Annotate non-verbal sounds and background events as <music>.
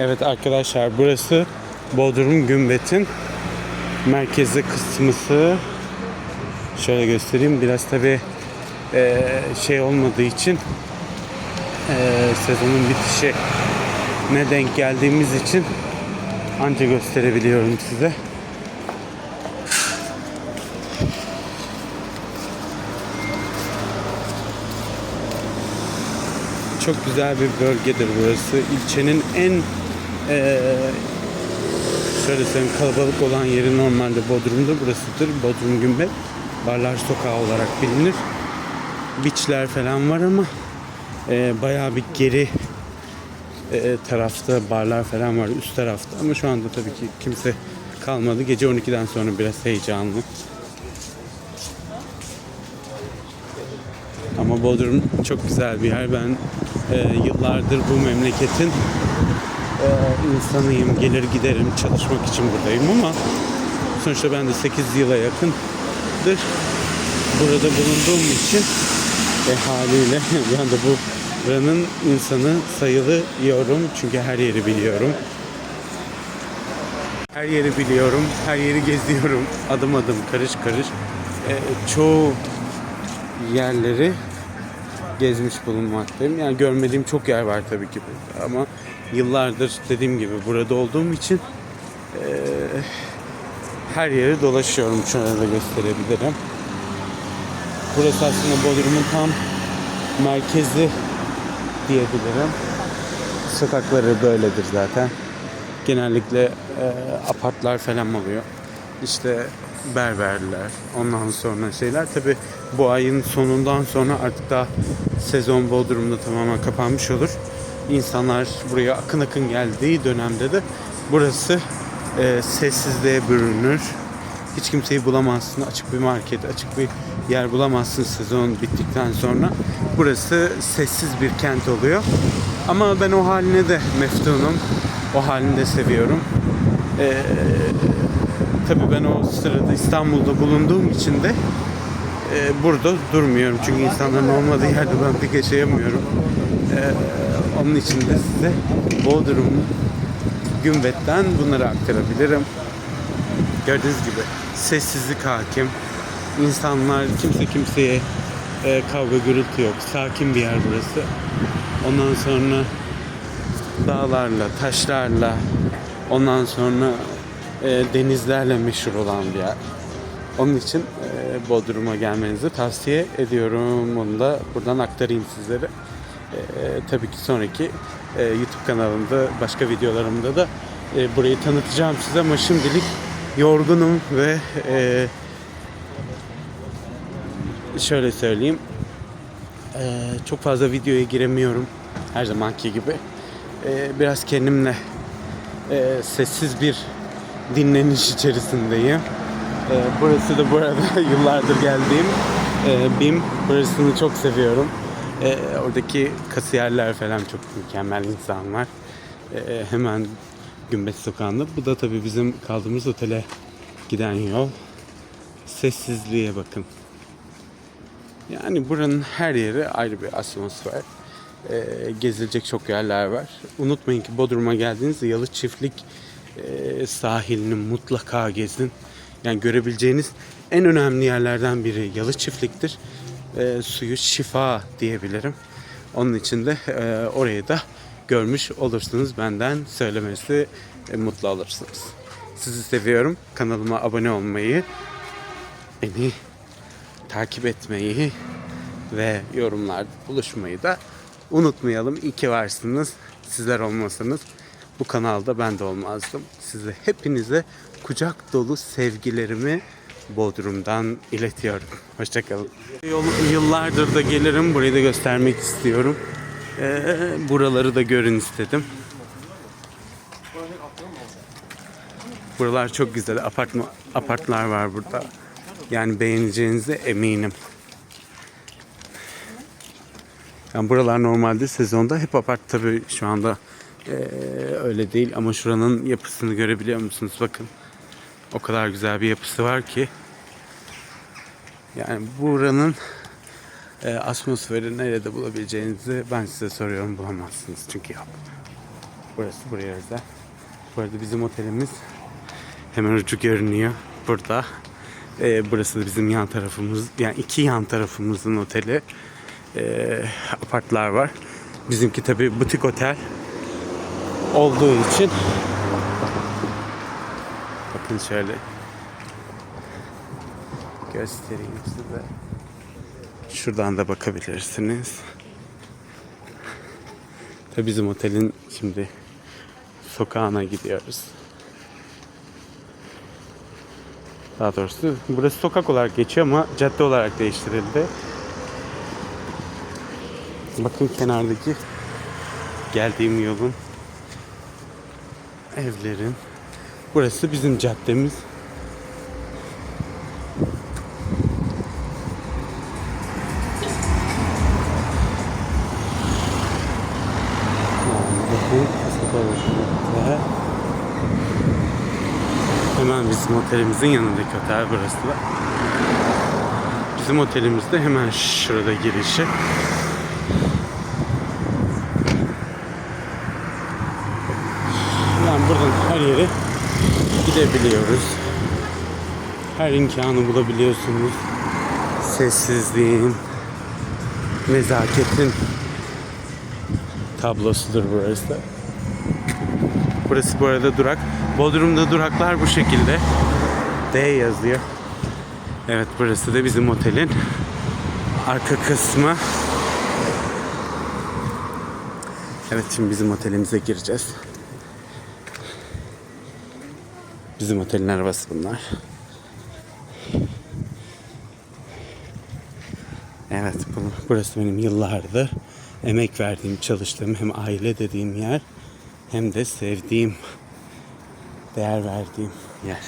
Evet arkadaşlar burası Bodrum Gümbet'in merkezi kısmısı. Şöyle göstereyim. Biraz tabi şey olmadığı için eee, sezonun bitişi ne denk geldiğimiz için anca gösterebiliyorum size. Çok güzel bir bölgedir burası. İlçenin en eee şöyle söyleyeyim kalabalık olan yeri normalde Bodrum'da burasıdır. Bodrum Gümbet. Barlar Sokağı olarak bilinir. Beachler falan var ama eee bayağı bir geri eee, tarafta barlar falan var üst tarafta ama şu anda tabii ki kimse kalmadı. Gece 12'den sonra biraz heyecanlı. Ama Bodrum çok güzel bir yer. Ben e, yıllardır bu memleketin e, insanıyım. Gelir giderim çalışmak için buradayım ama sonuçta ben de 8 yıla yakındır burada bulunduğum için e, haliyle <laughs> ben de bu buranın insanı sayılıyorum. Çünkü her yeri biliyorum. Her yeri biliyorum. Her yeri geziyorum. Adım adım karış karış. E, çoğu yerleri gezmiş bulunmaktayım. Yani görmediğim çok yer var tabii ki burada ama yıllardır dediğim gibi burada olduğum için eee, her yeri dolaşıyorum. Şöyle de gösterebilirim. Burası aslında Bodrum'un tam merkezi diyebilirim. Sokakları böyledir zaten. Genellikle eee, apartlar falan oluyor. İşte berberler, ondan sonra şeyler. Tabi bu ayın sonundan sonra artık daha sezon Bodrum'da tamamen kapanmış olur. İnsanlar buraya akın akın geldiği dönemde de burası e, sessizliğe bürünür. Hiç kimseyi bulamazsın. Açık bir market, açık bir yer bulamazsın sezon bittikten sonra. Burası sessiz bir kent oluyor. Ama ben o haline de meftunum. O halini de seviyorum. Ee, Tabii ben o sırada İstanbul'da bulunduğum için de e, burada durmuyorum. Çünkü insanların olmadığı yerde ben pek yaşayamıyorum. E, onun için de size Bodrum Gümbet'ten bunları aktarabilirim. Gördüğünüz gibi sessizlik hakim. İnsanlar kimse kimseye e, kavga gürültü yok. Sakin bir yer burası. Ondan sonra dağlarla, taşlarla, ondan sonra e, denizlerle meşhur olan bir yer. Onun için e, Bodrum'a gelmenizi tavsiye ediyorum. Onu da buradan aktarayım sizlere. E, tabii ki sonraki e, YouTube kanalımda, başka videolarımda da e, burayı tanıtacağım size ama şimdilik yorgunum ve e, şöyle söyleyeyim e, çok fazla videoya giremiyorum her zamanki gibi. E, biraz kendimle e, sessiz bir dinleniş içerisindeyim. Ee, burası da bu arada <laughs> yıllardır geldiğim e, BİM. Burasını çok seviyorum. Ee, oradaki kasiyerler falan çok mükemmel insanlar. Ee, hemen Gümbet Sokağı'nda. Bu da tabii bizim kaldığımız otele giden yol. Sessizliğe bakın. Yani buranın her yeri ayrı bir atmosfer. Ee, gezilecek çok yerler var. Unutmayın ki Bodrum'a geldiğinizde Yalı Çiftlik e, sahilini mutlaka gezin. Yani görebileceğiniz en önemli yerlerden biri Yalı Çiftlik'tir. E, suyu şifa diyebilirim. Onun için de e, orayı da görmüş olursunuz. Benden söylemesi e, mutlu olursunuz. Sizi seviyorum. Kanalıma abone olmayı, beni takip etmeyi ve yorumlarda buluşmayı da unutmayalım. İyi ki varsınız. Sizler olmasanız bu kanalda ben de olmazdım. Size hepinize kucak dolu sevgilerimi Bodrum'dan iletiyorum. Hoşçakalın. Yıllardır da gelirim. Burayı da göstermek istiyorum. Ee, buraları da görün istedim. Buralar çok güzel. Apartma, apartlar var burada. Yani beğeneceğinize eminim. Yani buralar normalde sezonda hep apart tabii şu anda eee, öyle değil ama şuranın yapısını görebiliyor musunuz? Bakın. O kadar güzel bir yapısı var ki. Yani buranın eee atmosferi nerede bulabileceğinizi ben size soruyorum bulamazsınız çünkü yok. Burası buraya özel. Bu arada bizim otelimiz hemen ucu görünüyor burada. Ee, burası da bizim yan tarafımız. Yani iki yan tarafımızın oteli. Ee, apartlar var. Bizimki tabi butik otel olduğu için bakın şöyle göstereyim size. Şuradan da bakabilirsiniz. Tabi bizim otelin şimdi sokağına gidiyoruz. Daha doğrusu burası sokak olarak geçiyor ama cadde olarak değiştirildi. Bakın kenardaki geldiğim yolun evlerin. Burası bizim caddemiz. Hemen bizim otelimizin yanındaki otel burası da. Bizim otelimiz de hemen şurada girişi. Yani buradan her yere gidebiliyoruz. Her imkanı bulabiliyorsunuz. Sessizliğin, nezaketin tablosudur burası. Burası bu arada durak. Bodrum'da duraklar bu şekilde. D yazıyor. Evet burası da bizim otelin arka kısmı. Evet şimdi bizim otelimize gireceğiz. Bizim otelin arabası bunlar. Evet bu- burası benim yıllardır emek verdiğim, çalıştığım hem aile dediğim yer hem de sevdiğim, değer verdiğim yer.